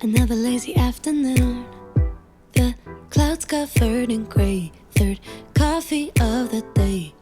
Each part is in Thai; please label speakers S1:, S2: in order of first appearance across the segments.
S1: Another lazy afternoon. The clouds covered in gray. Third coffee of the day.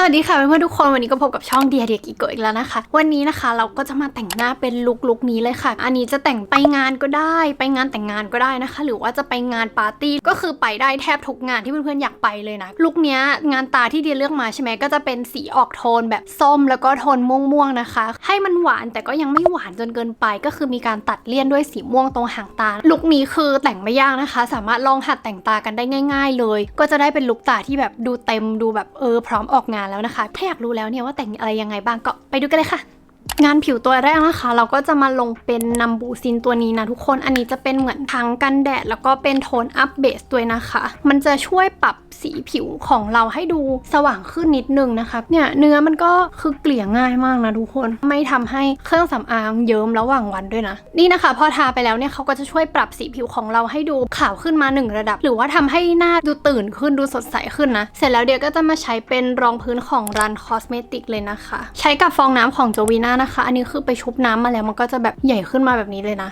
S2: สวัสดีค่ะเพื่อนๆทุกคนวันนี้ก็พบกับช่องเดียเดียกิโกอีกแล้วนะคะ วันนี้นะคะเราก็จะมาแต่งหน้าเป็นลุคลุคนี้เลยค่ะ อันนี้จะแต่งไปงานก็ได้ ไปงานแต่งงานก็ได้นะคะ หรือว่าจะไปงานปาร์ตี้ก็คือไปได้แทบทุกงานที่เพื่อนๆอยากไปเลยนะลุคเนี้ยงานตาที่เดียเลือกมาใช่ไหมก็จะเป็นสีออกโทนแบบส้มแล้วก็โทนม่วงๆนะคะ ให้มันหวานแต่ก็ยังไม่หวานจนเกินไป ก็คือมีการตัดเลี่ยนด้วยสีม่วงตรงหางตาลุคนี้คือแต่งไม่ยากนะคะ สามารถลองหัดแต่งตากันได้ง่าย ๆ เลย ก็จะได้เป็นลุคตาที่แบบดูเต็มดูแบบเออพร้อมออกงานแล้วนะคะ ถ้าอยากรู้แล้วเนี่ยว่าแต่งอะไรยังไงบ้างก็ไปดูกันเลยค่ะ งานผิวตัวแรกนะคะ เราก็จะมาลงเป็นนัมบูซินตัวนี้นะทุกคนอันนี้จะเป็นเหมือนทั้งกันแดด แล้วก็เป็นโทนอัพเบสด้วยนะคะ มันจะช่วยปรับสีผิวของเราให้ดูสว่างขึ้นนิดนึงนะคะเนี่ยเนื้อมันก็คือเกลี่ยง่ายมากนะทุกคนไม่ทำให้เครื่องสำอางเยิ้มระหว่างวันด้วยนะ นี่นะคะ พอทาไปแล้วเนี่ยเขาก็จะช่วยปรับสีผิวของเราให้ดูขาวขึ้นมาหนึ่งระดับ หรือว่าทำให้หน้าดูตื่นขึ้นดูสดใสขึ้นนะเสร็จแล้วเดี๋ยวก็จะมาใช้เป็นรองพื้นของรันคอสเมติกเลยนะคะ ใช้กับฟองน้ำของโจวีนานะคะ อันนี้คือไปชุบน้ำมาแล้วมันก็จะแบบใหญ่ขึ้นมาแบบนี้เลยนะ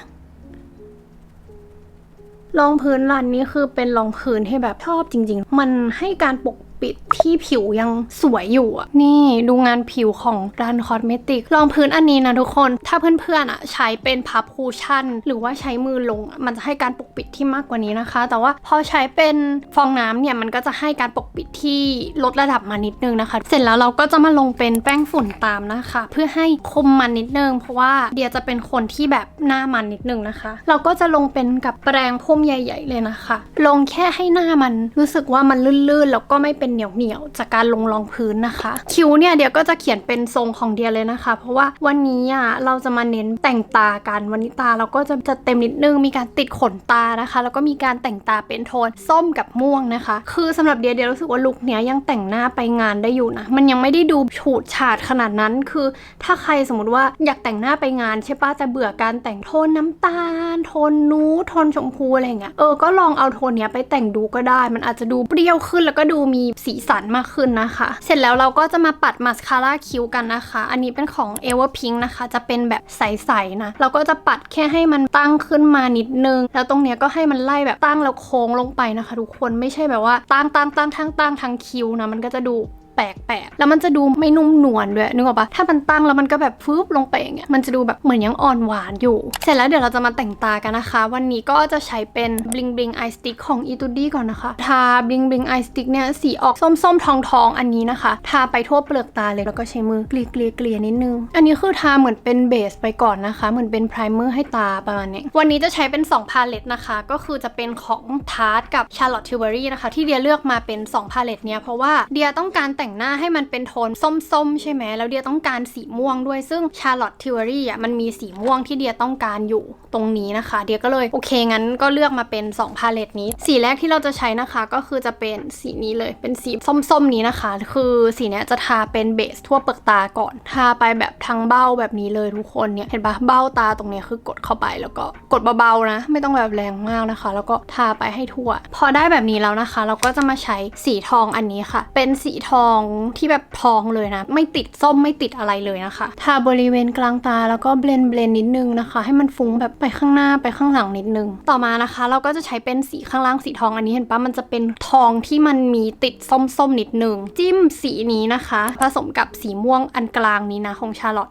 S2: รองพื้นรันนี้คือเป็นรองพื้นที่แบบชอบจริง ๆ มันให้การปก ปิดที่ผิวยังสวยอยู่อะนี่ดูงานผิวของรันคอสเมติกรองพื้นอันนี้นะทุกคน ถ้าเพื่อนๆอะใช้เป็นพับคูชั่น หรือว่าใช้มือลงมันจะให้การปกปิดที่มากกว่านี้นะคะ แต่ว่าพอใช้เป็นฟองน้ำเนี่ยมันก็จะให้การปกปิดที่ลดระดับมานิดนึงนะคะ เสร็จแล้วเราก็จะมาลงเป็นแป้งฝุ่นตามนะคะ เพื่อให้คมมันนิดนึง เพราะว่าเดียจะเป็นคนที่แบบหน้ามันนิดนึงนะคะ เราก็จะลงเป็นกับแปรงพุ่มใหญ่ ๆ เลยนะคะ ลงแค่ให้หน้ามันรู้สึกว่ามันลื่นๆแล้วก็ไม่เป็นเหนียวๆจากการลงรองพื้นนะคะ คิ้วเนี่ยเดียวก็จะเขียนเป็นทรงของเดียเลยนะคะ เพราะว่าวันนี้อะเราจะมาเน้นแต่งตากันวันนี้ตาเราก็จะจะเต็มนิดนึงมีการติดขนตานะคะ แล้วก็มีการแต่งตาเป็นโทนส้มกับม่วงนะคะ คือสำหรับเดียเดียรู้สึกว่าลุคเนี้ยยังแต่งหน้าไปงานได้อยู่นะมันยังไม่ได้ดูฉูดฉาดขนาดนั้น คือถ้าใครสมมติว่าอยากแต่งหน้าไปงานใช่ปะแต่เบื่อการแต่งโทนน้ำตาล โทนนูดโทนชมพูอะไรเงี้ยเออก็ลองเอาโทนเนี้ยไปแต่งดูก็ได้ มันอาจจะดูเปรี้ยวขึ้นแล้วก็ดูมีสีสันมากขึ้นนะคะ เสร็จแล้วเราก็จะมาปัดมาสคาร่าคิ้วกันนะคะ อันนี้เป็นของ e v e r Pink นะคะ จะเป็นแบบใสๆนะ เราก็จะปัดแค่ให้มันตั้งขึ้นมานิดนึง แล้วตรงเนี้ยก็ให้มันไล่แบบตั้งแล้วโค้งลงไปนะคะ ทุกคนไม่ใช่แบบว่าตั้งตั้งตั้งทั้งตั้งทั้งคิ้วนะมันก็จะดู แปลกๆ แล้วมันจะดูไม่นุ่มนวลด้วยนึกออกปะถ้ามันตั้งแล้วมันก็แบบฟึบลงไปอย่างเงี้ย มันจะดูแบบเหมือนยังอ่อนหวานอยู่ เสร็จแล้วเดี๋ยวเราจะมาแต่งตากันนะคะ วันนี้ก็จะใช้เป็น bling bling eye stick ของ e t u d i ก่อนนะคะ ทา bling bling eye stick เนี่ยสีออกส้มๆทองๆอันนี้นะคะ ทาไปทั่วเปลือกตาเลยแล้วก็ใช้มือเกลี่ยเกลี่ยเกลี่ยนิดนึง อันนี้คือทาเหมือนเป็นเบสไปก่อนนะคะ เหมือนเป็น primer ให้ตาประมาณนี้ วันนี้จะใช้เป็น2พาเลตนะคะ ก็คือจะเป็นของ Tarte กับ Charlotte Tilbury นะคะ ที่เดียเลือกมาเป็น2พาเลตเนี้ยเพราะว่าเดียต้องการแต่งหน้าให้มันเป็นโทนส้มๆ ใช่ไหมแล้วเดียต้องการสีม่วงด้วยซึ่ง Charlotte Tilbury อะมันมีสีม่วงที่เดียต้องการอยู่ตรงนี้นะคะ เดียก็เลยโอเคงั้นก็เลือกมาเป็น 2 พาเลตนี้ สีแรกที่เราจะใช้นะคะ ก็คือจะเป็นสีนี้เลยเป็นสีส้มๆนี้นะคะ คือสีเนี้ยจะทาเป็นเบสทั่วเปลือกตาก่อน ทาไปแบบทั้งเบ้าแบบนี้เลยทุกคนเนี่ยเห็นปะเบ้าตาตรงเนี้ยคือกดเข้าไปแล้วก็กดเบาๆนะ ไม่ต้องแบบแรงมากนะคะ แล้วก็ทาไปให้ทั่ว พอได้แบบนี้แล้วนะคะ เราก็จะมาใช้สีทองอันนี้ค่ะ เป็นสีทองที่แบบทองเลยนะ ไม่ติดส้มไม่ติดอะไรเลยนะคะทาบริเวณกลางตาแล้วก็เบลนเบลนนิดนึงนะคะ ให้มันฟุ้งแบบไปข้างหน้าไปข้างหลังนิดนึง ต่อมานะคะ เราก็จะใช้เป็นสีข้างล่างสีทองอันนี้เห็นปะมันจะเป็นทองที่มันมีติดส้มๆนิดนึง จิ้มสีนี้นะคะ ผสมกับสีม่วงอันกลางนี้นะของชาลอต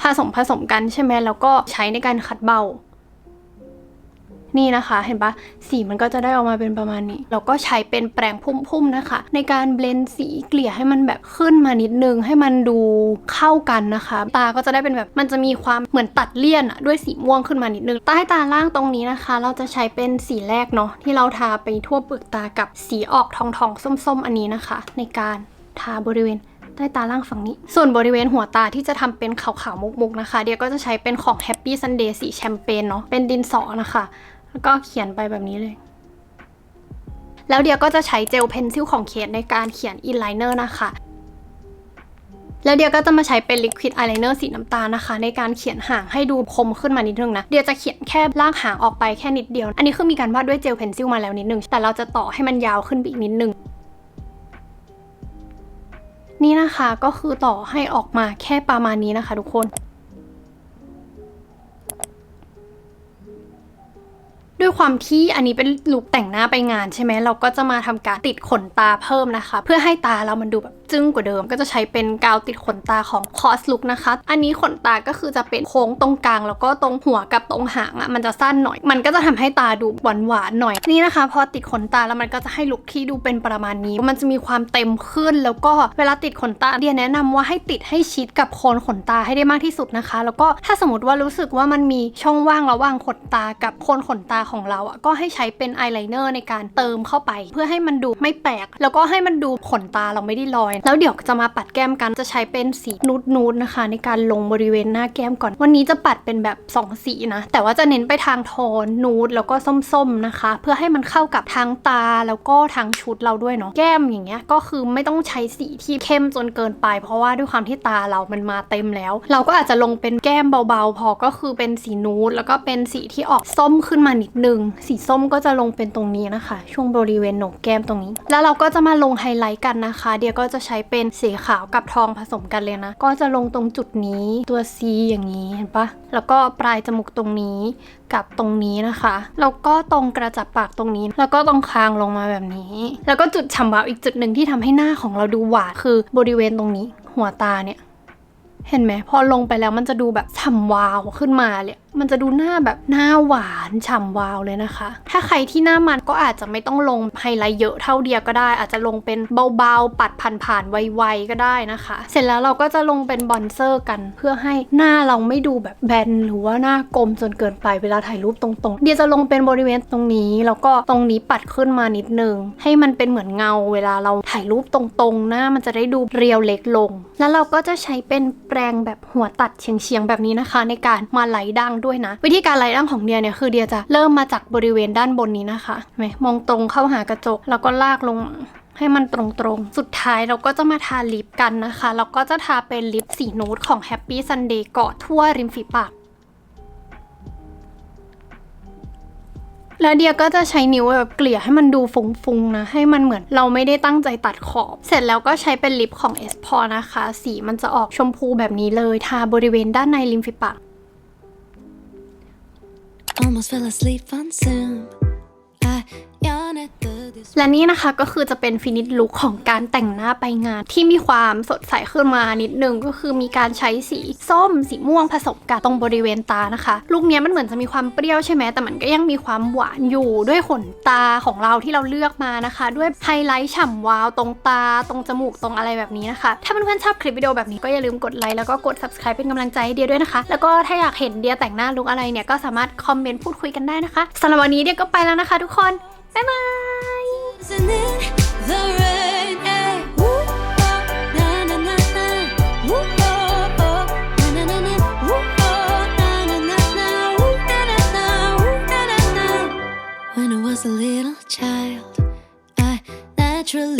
S2: ผสมผสมกันใช่ไหมแล้วก็ใช้ในการขัดเบา นี่นะคะเห็นปะสีมันก็จะได้ออกมาเป็นประมาณนี้ เราก็ใช้เป็นแปรงพุ่มๆนะคะ ในการเบลนสีเกลี่ยให้มันแบบขึ้นมานิดนึง ให้มันดูเข้ากันนะคะ ตาก็จะได้เป็นแบบมันจะมีความเหมือนตัดเลี่ยนอะด้วยสีม่วงขึ้นมานิดนึง ใต้ตาล่างตรงนี้นะคะ เราจะใช้เป็นสีแรกเนาะที่เราทาไปทั่วเปลือกตากับสีออกทองๆส้ม ๆ อันนี้นะคะ ในการทาบริเวณใต้ตาล่างฝั่งนี้ ส่วนบริเวณหัวตาที่จะทำเป็นขาวๆมุกๆนะคะ เดียก็จะใช้เป็นของ Happy Sunday สีแชมเปญเนาะ เป็นดินสอนะคะ แล้วก็เขียนไปแบบนี้เลย แล้วเดียก็จะใช้เจลเพนซิลของเคสในการเขียนอินไลเนอร์นะคะ แล้วเดียก็จะมาใช้เป็นลิควิดอายไลเนอร์สีน้ำตาลนะคะ ในการเขียนหางให้ดูคมขึ้นมานิดนึงนะ เดียจะเขียนแค่ลากหางออกไปแค่นิดเดียว อันนี้คือมีการวาดด้วยเจลเพนซิลมาแล้วนิดนึง แต่เราจะต่อให้มันยาวขึ้นไปอีกนิดนึงนี่นะคะก็คือต่อให้ออกมาแค่ประมาณนี้นะคะทุกคน ด้วยความที่อันนี้เป็นลุคแต่งหน้าไปงานใช่ไหมเราก็จะมาทำการติดขนตาเพิ่มนะคะ เพื่อให้ตาเรามันดูแบบจึ้งกว่าเดิมก็จะใช้เป็นกาวติดขนตาของคอสลุกนะคะ อันนี้ขนตาก็คือจะเป็นโค้งตรงกลาง แล้วก็ตรงหัวกับตรงหางอะ่ะมันจะสั้นหน่อย มันก็จะทำให้ตาดูหวานหวานหน่อยนี่นะคะ พอติดขนตาแล้วมันก็จะให้ลุคที่ดูเป็นประมาณนี้ มันจะมีความเต็มขึ้น แล้วก็เวลาติดขนตาเดียแนะนำว่าให้ติดให้ชิดกับโคนขนตาให้ได้มากที่สุดนะคะ แล้วก็ถ้าสมมติว่ารู้สึกว่ามันมีช่องว่างระหว่างขนตากับโคนขนตาของเราอะก็ให้ใช้เป็นอายไลเนอร์ในการเติมเข้าไป เพื่อให้มันดูไม่แปลกแล้วก็ให้มันดูขนตาเราไม่ได้ลอยแล้วเดี๋ยวจะมาปัดแก้มกันจะใช้เป็นสีนูดนูดๆนะคะ ในการลงบริเวณหน้าแก้มก่อน วันนี้จะปัดเป็นแบบสองสีนะ แต่ว่าจะเน้นไปทางโทนนูดแล้วก็ส้มๆนะคะ เพื่อให้มันเข้ากับทางตาแล้วก็ทางชุดเราด้วยเนาะแก้มอย่างเงี้ยก็คือไม่ต้องใช้สีที่เข้มจนเกินไป เพราะว่าด้วยความที่ตาเรามันมาเต็มแล้ว เราก็อาจจะลงเป็นแก้มเบาๆ พอก็คือเป็นสีนูดแล้วก็เป็นสีที่ออกส้มขึ้นมานิดนึง สีส้มก็จะลงเป็นตรงนี้นะคะ ช่วงบริเวณหนกแก้มตรงนี้ แล้วเราก็จะมาลงไฮไลท์กันนะคะ เดี๋ยวก็จะใช้เป็นสีขาวกับทองผสมกันเลยนะ ก็จะลงตรงจุดนี้ตัว C อย่างนี้เห็นปะแล้วก็ปลายจมูกตรงนี้กับตรงนี้นะคะ แล้วก็ตรงกระจับปากตรงนี้ แล้วก็ตรงคางลงมาแบบนี้ แล้วก็จุดฉ่ำวาวอีกจุดหนึ่งที่ทำให้หน้าของเราดูหวานคือบริเวณตรงนี้ หัวตาเนี่ย เห็นไหมพอลงไปแล้วมันจะดูแบบฉ่ำวาวขึ้นมาเลย มันจะดูหน้าแบบหน้าหวานฉ่ำวาวเลยนะคะ ถ้าใครที่หน้ามันก็อาจจะไม่ต้องลงไฮไลท์เยอะเท่าเดียวก็ได้ อาจจะลงเป็นเบาๆ ปัดผ่านๆไวๆก็ได้นะคะ เสร็จแล้วเราก็จะลงเป็นบอนเซอร์กัน เพื่อให้หน้าเราไม่ดูแบบแบนหรือว่าหน้ากลมจนเกินไปเวลาถ่ายรูปตรงๆ เดียวจะลงเป็นบริเวณตรงนี้ แล้วก็ตรงนี้ปัดขึ้นมานิดนึง ให้มันเป็นเหมือนเงาเวลาเราถ่ายรูปตรงๆ หน้ามันจะได้ดูเรียวเล็กลง แล้วเราก็จะใช้เป็นแปรงแบบหัวตัดเฉียงๆแบบนี้นะคะ ในการมาไหลดังด้วยนะ วิธีการไลท์ดั้งของเดียเนี่ยคือเดียจะเริ่มมาจากบริเวณด้านบนนี้นะคะไหมมองตรงเข้าหากระจก แล้วก็ลากลงให้มันตรงๆ สุดท้ายเราก็จะมาทาลิปกันนะคะ แล้วก็จะทาเป็นลิปสีนูดของ Happy Sunday เกาะทั่วริมฝีปากแล้วเดียก็จะใช้นิ้วแบบเกลี่ยให้มันดูฟุ้งๆนะ ให้มันเหมือนเราไม่ได้ตั้งใจตัดขอบ เสร็จแล้วก็ใช้เป็นลิปของ s p o r นะคะ สีมันจะออกชมพูแบบนี้เลย ทาบริเวณด้านในริมฝีปาก
S1: Almost fell asleep on Zoom. I yawn at the
S2: และนี่นะคะก็คือจะเป็นฟินิชลุคของการแต่งหน้าไปงาน ที่มีความสดใสขึ้นมานิดนึงก็คือมีการใช้สีส้มสีม่วงผสมกันตรงบริเวณตานะคะลุคนี้มันเหมือนจะมีความเปรี้ยวใช่ไหมแต่มันก็ยังมีความหวานอยู่ด้วยขนตาของเราที่เราเลือกมานะคะ ด้วยไฮไลท์ฉ่ำวาวตรงตาตรงจมูกตรงอะไรแบบนี้นะคะ ถ้าเพื่อนๆชอบคลิปวิดีโอแบบนี้ก็อย่าลืมกดไลค์แล้วก็กด subscribe เป็นกำลังใจให้เดียด้วยนะคะ แล้วก็ถ้าอยากเห็นเดียแต่งหน้าลุคอะไรเนี่ยก็สามารถคอมเมนต์พูดคุยกันได้นะคะสำหรับวันนี้เดียก็ไปแล้วนะคะ ทุกคน บ๊ายบาย